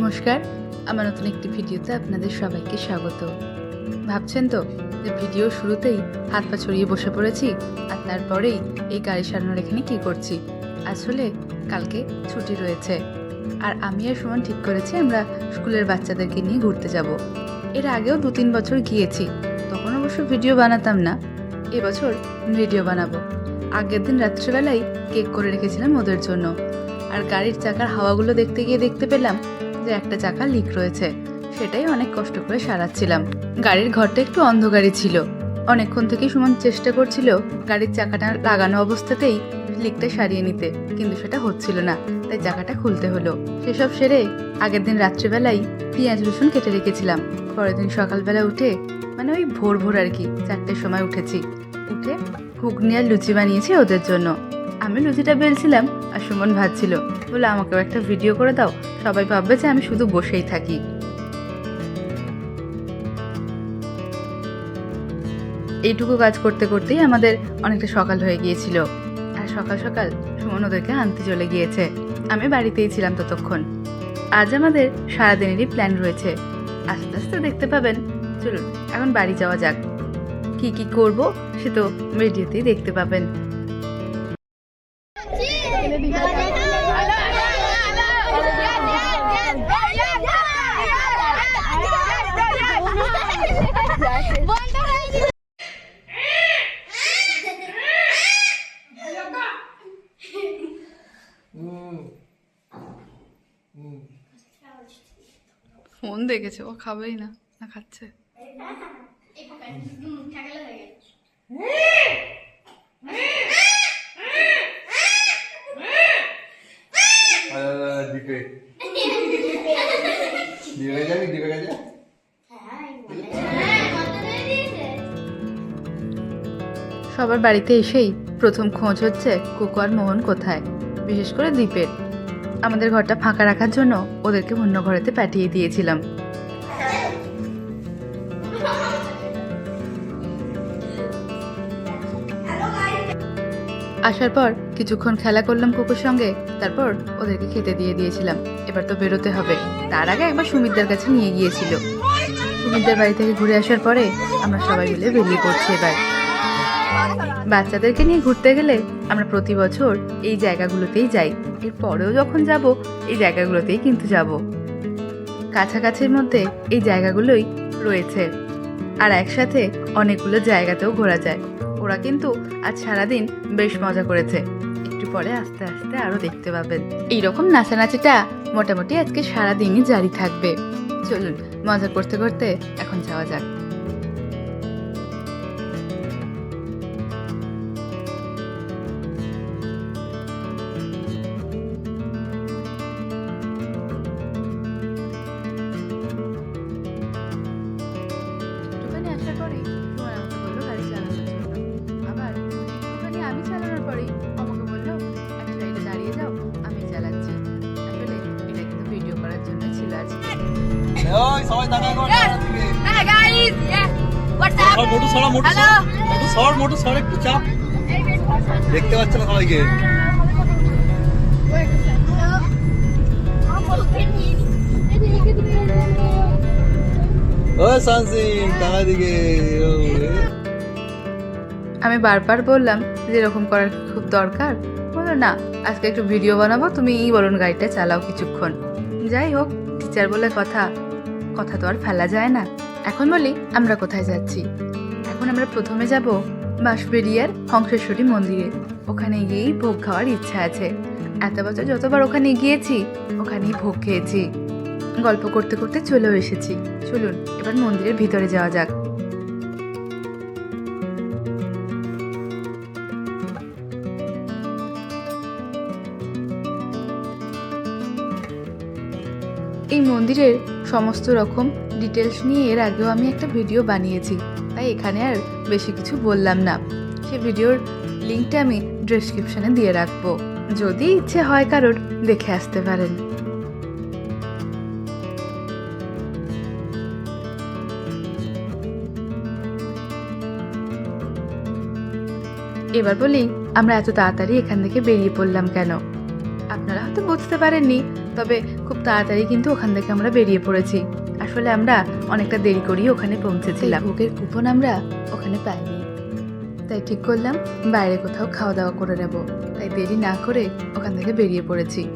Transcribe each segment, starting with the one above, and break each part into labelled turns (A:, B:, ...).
A: নমস্কার। আমার নতুন একটি ভিডিওতে আপনাদের সবাইকে স্বাগত। ভাবছেন তো যে ভিডিও শুরুতেই হাত পা ছড়িয়ে বসে পড়েছি আর তারপরেই এই গাড়ি সারানোর এখানে কী করছি? আসলে কালকে ছুটি রয়েছে। আর আমি আর সুমন ঠিক করেছি আমরা স্কুলের বাচ্চাদেরকে নিয়ে ঘুরতে যাব। এর আগেও দু তিন বছর গিয়েছি, তখন অবশ্য ভিডিও বানাতাম না। এবছর ভিডিও বানাবো। আগের দিন রাত্রিবেলায় কেক করে রেখেছিলাম ওদের জন্য। আর গাড়ির চাকার হাওয়াগুলো দেখতে গিয়ে দেখতে পেলাম যে একটা চাকা লিক রয়েছে, সেটাই অনেক কষ্ট করে সারাচ্ছিলাম। গাড়ির ঘরটা একটু অন্ধকারই ছিল। অনেকক্ষণ থেকে সুমন চেষ্টা করছিল গাড়ির চাকাটা লাগানো অবস্থাতেই লিকটা সারিয়ে নিতে, কিন্তু সেটা হচ্ছিল না। তাই চাকাটা খুলতে হলো। সেসব সেরে আগের দিন রাত্রিবেলায় পেঁয়াজ রসুন কেটে রেখেছিলাম। পরের দিন সকালবেলা উঠে মানে ওই ভোর ভোর আর কি, চারটের সময় উঠেছি। উঠে ঘুগনি আর লুচি বানিয়েছি ওদের জন্য। আমি লুচিটা বেলছিলাম আর সুমন ভাজছিল। বলে আমাকেও একটা ভিডিও করে দাও। সবাই ভাববে যে আমি শুধু বসেই থাকি। এইটুকু কাজ করতে করতেই আমাদের অনেকটা সকাল হয়ে গিয়েছিল। আর সকাল সকাল সুমন ওদেরকে আনতে চলে গিয়েছে। আমি বাড়িতেই ছিলাম ততক্ষণ। আজ আমাদের সারাদিনেরই প্ল্যান রয়েছে। আস্তে আস্তে দেখতে পাবেন। চলুন, এখন বাড়ি যাওয়া যাক। কি কি করব, সে তো ভিডিওতেই দেখতে পাবেন। দেখেছে, ও খাবেই না না খাচ্ছে। সবার বাড়িতে এসেই প্রথম খোঁজ হচ্ছে কুকু আর মোহন কোথায়, বিশেষ করে দ্বীপের আমাদের ঘরটা ফাঁকা রাখার জন্য ওদেরকে অন্য ঘরেতে পাঠিয়ে দিয়েছিলাম। আসার পর কিছুক্ষণ খেলা করলাম কুকুর সঙ্গে, তারপর ওদেরকে খেতে দিয়ে দিয়েছিলাম। এবার তো বেরোতে হবে। তার আগে একবার সুমিতদার কাছে নিয়ে গিয়েছিল। সুমিতদার বাড়ি থেকে ঘুরে আসার পরে আমরা সবাই মিলে বেরিয়ে পড়ছি এবার। বাচ্চাদেরকে নিয়ে ঘুরতে গেলে আমরা প্রতি বছর এই জায়গাগুলোতেই যাই। এর পরেও যখন যাব, এই জায়গাগুলোতেই কিন্তু যাব। কাছাকাছির মধ্যে এই জায়গাগুলোই রয়েছে। আর একসাথে অনেকগুলো জায়গাতেও ঘোরা যায়। ওরা কিন্তু আজ সারাদিন বেশ মজা করেছে। একটু পরে আস্তে আস্তে আরও দেখতে পাবেন। এইরকম নাচানাচিটা মোটামুটি আজকে সারাদিনই জারি থাকবে। চলুন, মজা করতে করতে এখন যাওয়া যাক।
B: সর মোটু সরা। মোটু সর মোটু সর একটু চাপ। দেখতে পাচ্ছে না সবাইকে? ও সানসিং তারা দিকে।
A: আমি বারবার বললাম যে এরকম করার খুব দরকার? বলো না আজকে একটু ভিডিও বানাবো তুমি এই বলুন গাড়িটা চালাও কিছুক্ষণ। যাই হোক টিচার বলে কথা কথা তো আর ফেলা যায় না। এখন বলি আমরা কোথায় যাচ্ছি? এখন আমরা প্রথমে যাব বাঁশবেরিয়ার হংসেশ্বরী মন্দিরে, ওখানে গিয়েই ভোগ খাওয়ার ইচ্ছা আছে। এত বছর যতবার ওখানে গিয়েছি, ওখানেই ভোগ খেয়েছি। গল্প করতে করতে চলেও এসেছি। চলুন, এবার মন্দিরের ভিতরে যাওয়া যাক। এই মন্দিরের সমস্ত রকম ডিটেলস নিয়ে এর আগেও আমি একটা ভিডিও বানিয়েছি। এখানে আর বেশি কিছু বললাম না। সে ভিডিওর লিঙ্কটা আমি ডেসক্রিপশনে দিয়ে রাখব। যদি ইচ্ছে হয় কারোর, দেখে আসতে পারেন। এবার বলি, আমরা এত তাড়াতাড়ি এখান থেকে বেরিয়ে পড়লাম কেন? আপনারা হয়তো বুঝতে পারেননি, তবে খুব তাড়াতাড়ি কিন্তু ওখান থেকে আমরা বেরিয়ে পড়েছি। আসলে আমরা অনেকটা দেরি করেই ওখানে পৌঁছেছিলাম। ভোগের কুপন আমরা ওখানে পাইনি। তাই ঠিক করলাম বাইরে কোথাও খাওয়া দাওয়া করে নেব। তাই দেরি না করে ওখান থেকে বেরিয়ে পড়েছি।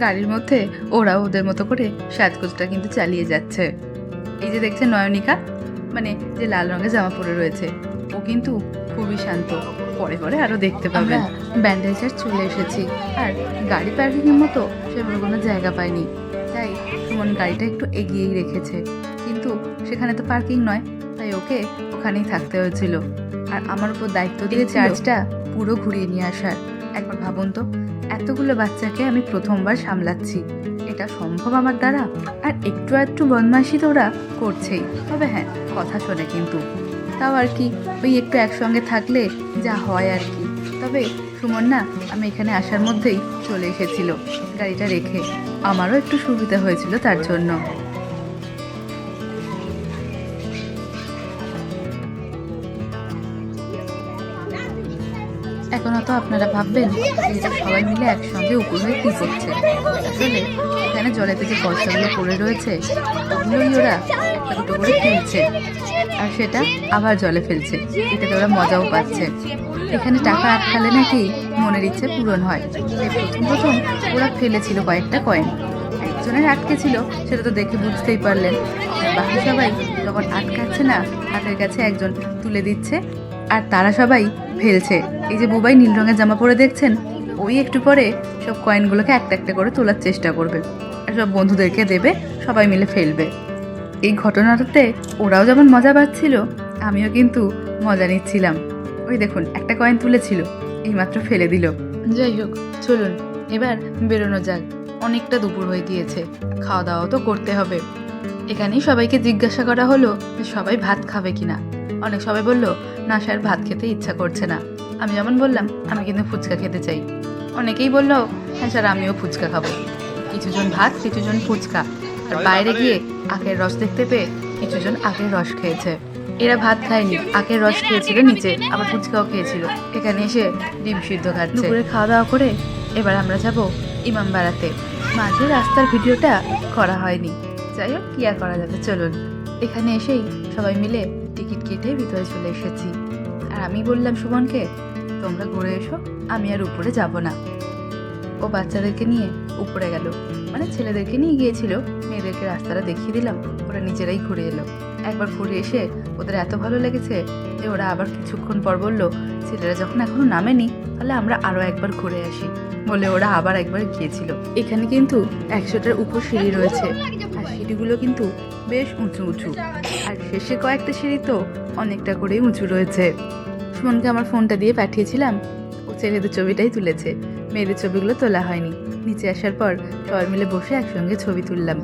A: গাড়ির মধ্যে ওরা ওদের মতো করে সাজগোজটা কিন্তু চালিয়ে যাচ্ছে। এই যে দেখছে নয়নিকা? মানে যে লাল রঙের জামা পরে রয়েছে ও কিন্তু খুবই শান্ত। পরে পরে আরও দেখতে পাবেন। ব্যান্ডেজার চলে এসেছি আর গাড়ি পার্কিংয়ের মতো সেভাবে কোনো জায়গা পাইনি। সুমন গাড়িটা একটু এগিয়েই রেখেছে। কিন্তু সেখানে তো পার্কিং নয় তাই ওকে ওখানেই থাকতে হয়েছিল। আর আমার উপর দায়িত্ব দিয়ে চার্জটা পুরো ঘুরিয়ে নিয়ে আসার। একবার ভাবুন তো এতগুলো বাচ্চাকে আমি প্রথমবার সামলাচ্ছি। এটা সম্ভব আমার দ্বারা? আর একটু একটু বদমাইশি তো ওরা করছেই। তবে হ্যাঁ কথা শোনে কিন্তু। তাও আর কি ওই একটু একসঙ্গে থাকলে যা হয় আর কি। তবে সুমন না আমি এখানে আসার মধ্যেই চলে এসেছিল। গাড়িটা রেখে। আমারও একটু সুবিধা হয়েছিল তার জন্য। এখন তো আপনারা ভাববেন যে সবাই মিলে একসঙ্গে উপর হয়ে কী করছে? আসলে এখানে জলেতে যে পয়সাগুলো পড়ে রয়েছে ওগুলোই ওরা দুটো করে ফেলছে আর সেটা আবার জলে ফেলছে, এটাতে ওরা মজাও পাচ্ছে। এখানে টাকা আটকালে নাকি মনের ইচ্ছে পূরণ হয়। প্রথম প্রথম ওরা ফেলেছিল কয়েকটা কয়েন একজনের আটকে ছিল, সেটা তো দেখে বুঝতেই পারলেন। বাকি সবাই যখন আটকাচ্ছে না, হাতের কাছে একজন তুলে দিচ্ছে, আর তারা সবাই ফেলছে। এই যে বুবাই নীল রঙের জামা পরে দেখছেন, ওই একটু পরে সব কয়েনগুলোকে একটা একটা করে তোলার চেষ্টা করবে। আর সব বন্ধুদেরকে দেবে, সবাই মিলে ফেলবে। এই ঘটনাটাতে ওরাও যেমন মজা পাচ্ছিল, আমিও কিন্তু মজা নিচ্ছিলাম। ওই দেখুন, একটা কয়েন তুলেছিল। এইমাত্র ফেলে দিল। যাই হোক, চলুন, এবার বেরোনো যাক। অনেকটা দুপুর হয়ে গিয়েছে খাওয়া দাওয়াও তো করতে হবে। এখানেই সবাইকে জিজ্ঞাসা করা হলো যে সবাই ভাত খাবে কিনা। অনেক সবাই বলল, না স্যার, ভাত খেতে ইচ্ছা করছে না। আমি যেমন বললাম, আমি কিন্তু ফুচকা খেতে চাই। অনেকেই বলল হ্যাঁ স্যার, আমিও ফুচকা খাব। কিছুজন ভাত, কিছুজন ফুচকা। আর বাইরে গিয়ে আখের রস দেখতে পেয়ে কিছুজন আখের রস খেয়েছে। এরা ভাত খায়নি, আখের রস খেয়েছিল নিচে, আবার ফুচকাও খেয়েছিল। এখানে এসে ডিম সিদ্ধ খাচ্ছে। দুপুরে খাওয়া দাওয়া করে এবার আমরা যাব ইমামবাড়াতে মাঝে রাস্তার ভিডিওটা করা হয়নি। যাই হোক, কি আর করা যাবে? চলুন। এখানে এসেই সবাই মিলে টিকিট কেটে ভিতরে চলে এসেছি। আর আমি বললাম সুমনকে, তোমরা ঘুরে এসো, আমি আর উপরে যাব না। ও বাচ্চাদেরকে নিয়ে উপরে গেল। মানে ছেলেদেরকে নিয়ে গিয়েছিল। মেয়েদেরকে রাস্তাটা দেখিয়ে দিলাম, ওরা নিজেরাই ঘুরে এলো। একবার ঘুরে এসে ওদের এত ভালো লেগেছে যে ওরা আবার কিছুক্ষণ পর বলল, ছেলেরা যখন এখনও নামেনি, তাহলে আমরা আরও একবার ঘুরে আসি। বলে ওরা আবার একবার গিয়েছিল। এখানে কিন্তু একশোটার উপর সিঁড়ি রয়েছে, আর সিঁড়িগুলো কিন্তু বেশ উঁচু উঁচু। আর শেষে কয়েকটা সিঁড়ি তো অনেকটা করেই উঁচু রয়েছে। সুমনকে আমার ফোনটা দিয়ে পাঠিয়েছিলাম, ও ছেলেদের ছবিটাই তুলেছে। মেয়েদের ছবিগুলো তোলা হয়নি। নিচে আসার পর সবাই মিলে বসে একসঙ্গে ছবি তুললাম।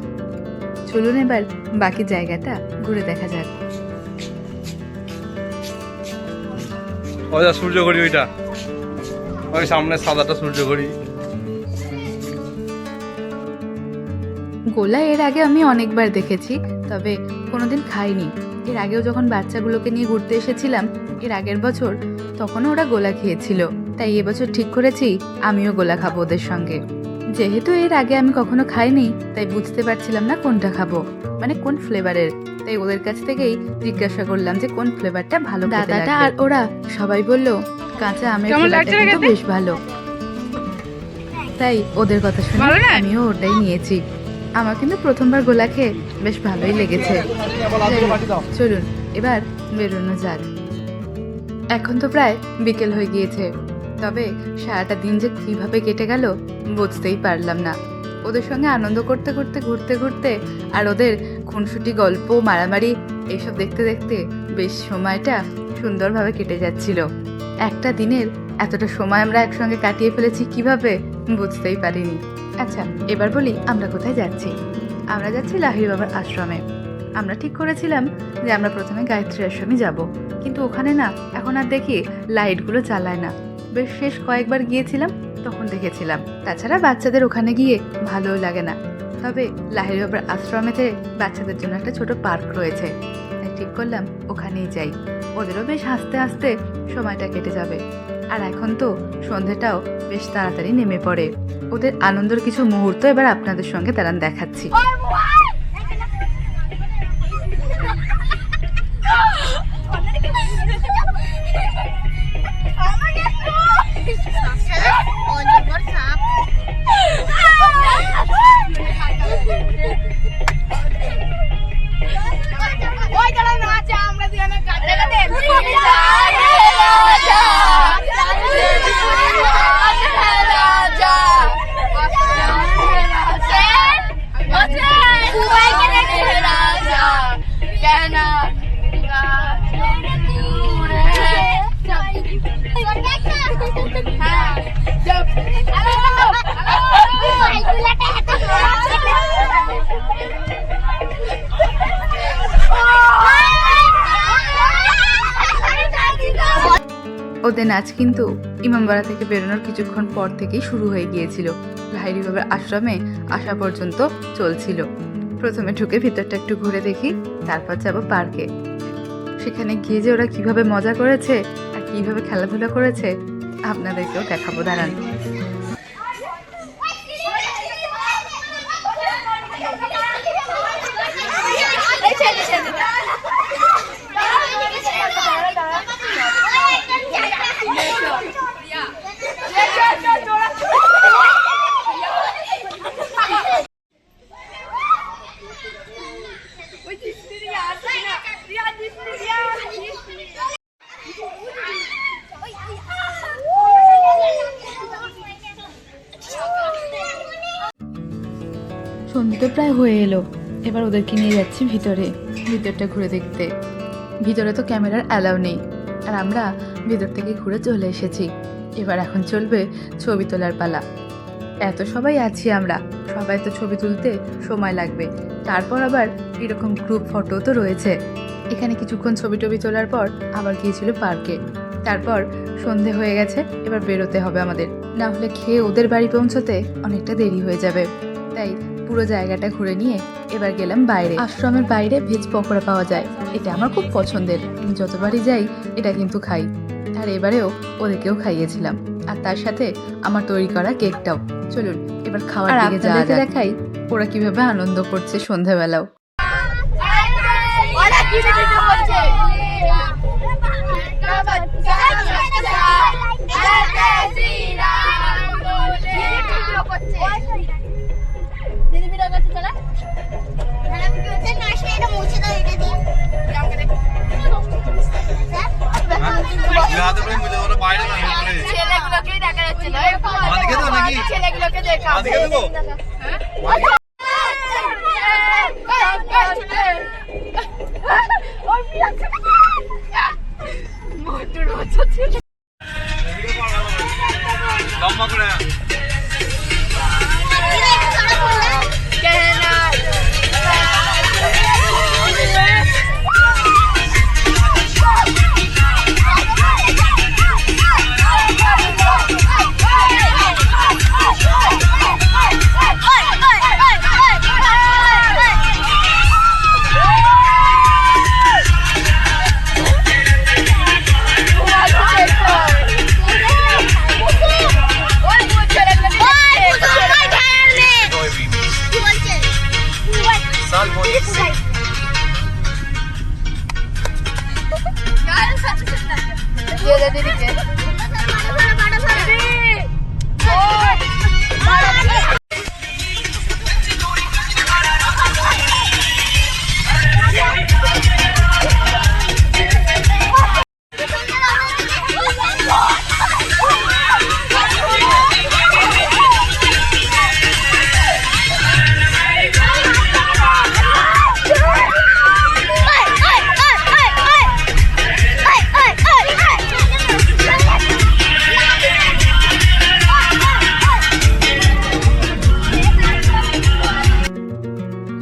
A: চলুন এবার বাকি জায়গাটা ঘুরে দেখা যাক।
B: ওই সূর্য ঘড়ি ওইটা। ওই সামনে সাদাটা সূর্য ঘড়ি
A: গোলা এর আগে আমি অনেকবার দেখেছি তবে কোনোদিন খাইনি। এর আগেও যখন বাচ্চাগুলোকে নিয়ে ঘুরতে এসেছিলাম এর আগের বছর তখনও ওরা গোলা খেয়েছিল। তাই এবছর ঠিক করেছি আমিও গোলা খাব ওদের সঙ্গে। যেহেতু এর আগে আমি কখনো খাইনি তাই বুঝতে পারছিলাম না কোনটা খাব। মানে কোন ফ্লেভারের তাই ওদের কাছ থেকেই জিজ্ঞাসা করলাম যে কোন ফ্লেভারটা ভালো দাদাটা আর ওরা? সবাই বলল কাঁচা আমের ফ্লেভারটা কিন্তু বেশ ভালো। তাই ওদের কথা শুনে আমিও ওটাই নিয়েছি। আমার কিন্তু প্রথমবার গোলা খেয়ে বেশ ভালোই লেগেছে। চলুন এবার বেরোনো যাক। এখন তো প্রায় বিকেল হয়ে গিয়েছে। তবে সারাটা দিন যে কীভাবে কেটে গেল বুঝতেই পারলাম না। ওদের সঙ্গে আনন্দ করতে করতে, ঘুরতে ঘুরতে আর ওদের খুনসুটি গল্প, মারামারি এইসব দেখতে দেখতে বেশ সময়টা সুন্দরভাবে কেটে যাচ্ছিল। একটা দিনের এতটা সময় আমরা একসঙ্গে কাটিয়ে ফেলেছি কীভাবে বুঝতেই পারিনি। আচ্ছা এবার বলি আমরা কোথায় যাচ্ছি। আমরা যাচ্ছি লাহিড়ি বাবার আশ্রমে। আমরা ঠিক করেছিলাম যে আমরা প্রথমে গায়ত্রী আশ্রমে যাব। কিন্তু ওখানে না এখন আর দেখি লাইটগুলো চালায় না। বেশ শেষ কয়েকবার গিয়েছিলাম, তখন দেখেছিলাম। তাছাড়া বাচ্চাদের ওখানে গিয়ে ভালোও লাগে না। তবে লাহিড়ি বাবার আশ্রমেতে বাচ্চাদের জন্য একটা ছোট পার্ক রয়েছে। তাই ঠিক করলাম, ওখানেই যাই। ওদেরও বেশ হাসতে হাসতে সময়টা কেটে যাবে। আর এখন তো সন্ধেটাও বেশ তাড়াতাড়ি নেমে পড়ে। ওদের আনন্দের কিছু মুহূর্ত এবার আপনাদের সঙ্গে দাঁড়ান দেখাচ্ছি। ওদের নাচ কিন্তু ইমামবাড়া থেকে বেরোনোর কিছুক্ষণ পর থেকেই শুরু হয়ে গিয়েছিল। লাহিরি বাবার আশ্রমে আসা পর্যন্ত চলছিল। প্রথমে ঢুকে ভিতরটা একটু ঘুরে দেখি, তারপর যাব পার্কে। সেখানে গিয়ে যে ওরা কীভাবে মজা করেছে আর কীভাবে খেলাধুলা করেছে, আপনাদেরকেও দেখাবো, দাঁড়ান। হয়ে এলো। এবার ওদেরকে নিয়ে যাচ্ছি ভিতরে, ভিতরটা ঘুরে দেখতে। ভিতরে তো ক্যামেরার অ্যালাউ নেই। আর আমরা ভিতর থেকে ঘুরে চলে এসেছি। এবার এখন চলবে ছবি তোলার পালা। এত সবাই আছি আমরা। সবাই তো ছবি তুলতে সময় লাগবে। তারপর আবার এরকম গ্রুপ ফটো তো রয়েছে। এখানে কিছুক্ষণ ছবি টবি তোলার পর আবার গিয়েছিল পার্কে। তারপর সন্ধে হয়ে গেছে, এবার বেরোতে হবে আমাদের। না হলে খেয়ে ওদের বাড়ি পৌঁছতে অনেকটা দেরি হয়ে যাবে। তাই পুরো জায়গাটা ঘুরে নিয়ে এবার গেলাম বাইরে। আশ্রমের বাইরে ভেজ পকোড়া পাওয়া যায়। এটা আমার খুব পছন্দের। আমি যতবারই যাই এটা কিন্তু খাই। আর এবারেও ওদেরকেও খাইয়েছিলাম। আর তার সাথে আমার তৈরি করা কেকটাও। চলুন এবার খাওয়ার দিকে যাওয়া যাক। দেখাই ওরা কীভাবে আনন্দ করছে সন্ধ্যাবেলাও।
C: ওরা কি করছে।
B: ভিতরে
C: ছেলেগুলোকেই দেখা যাচ্ছে না
B: নাকি?
C: ছেলেগুলোকে দেখা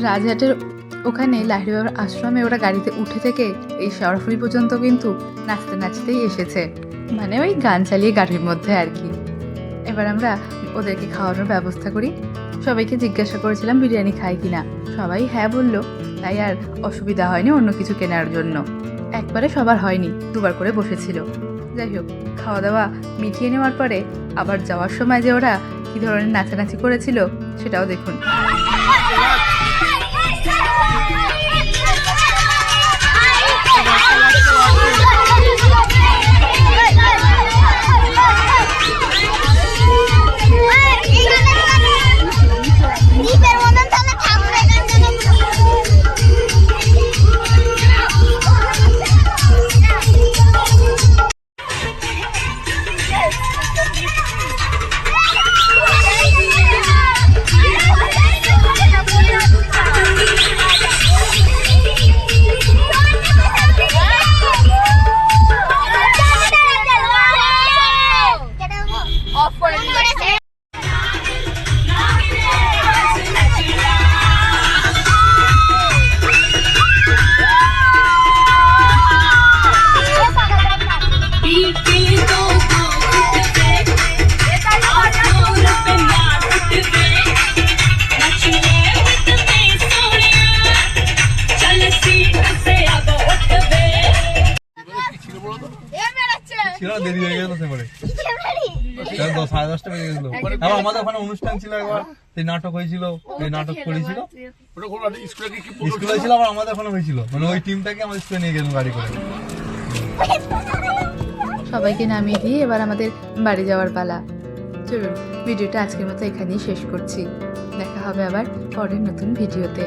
A: রাজহাটের ওখানে লাহিড়ি বাবার আশ্রমে ওরা গাড়িতে উঠে থেকে এই সরাসরি পর্যন্ত কিন্তু নাচতে নাচতেই এসেছে। মানে ওই গান চালিয়ে গাড়ির মধ্যে আর কি। এবার আমরা ওদেরকে খাওয়ানোর ব্যবস্থা করি। সবাইকে জিজ্ঞাসা করেছিলাম বিরিয়ানি খাই কিনা। সবাই হ্যাঁ বলল, তাই আর অসুবিধা হয়নি অন্য কিছু কেনার জন্য। একবারে সবার হয়নি, দুবার করে বসেছিল। যাই হোক
D: খাওয়া দাওয়া মিটিয়ে নেওয়ার পরে আবার যাওয়ার সময় যে ওরা কী ধরনের নাচানাচি করেছিল, সেটাও দেখুন।
B: ছিল দেরি হয়ে গেল সেবারে। দশ সাড়ে দশটা বেজে গেছিল। আবার আমাদের ওখানে অনুষ্ঠান ছিল একবার সেই নাটক হয়েছিল নাটক করেছিল। স্কুলে ছিল আবার আমাদের ওখানে হয়েছিল। মানে ওই টিমটাকে আমাদের স্কুলে নিয়ে গেলাম গাড়ি করে।
D: সবাইকে নামিয়ে দিয়ে এবার আমাদের বাড়ি যাওয়ার পালা। চলুন ভিডিওটা আজকের মতো এখানেই শেষ করছি। দেখা হবে আবার পরের নতুন ভিডিওতে।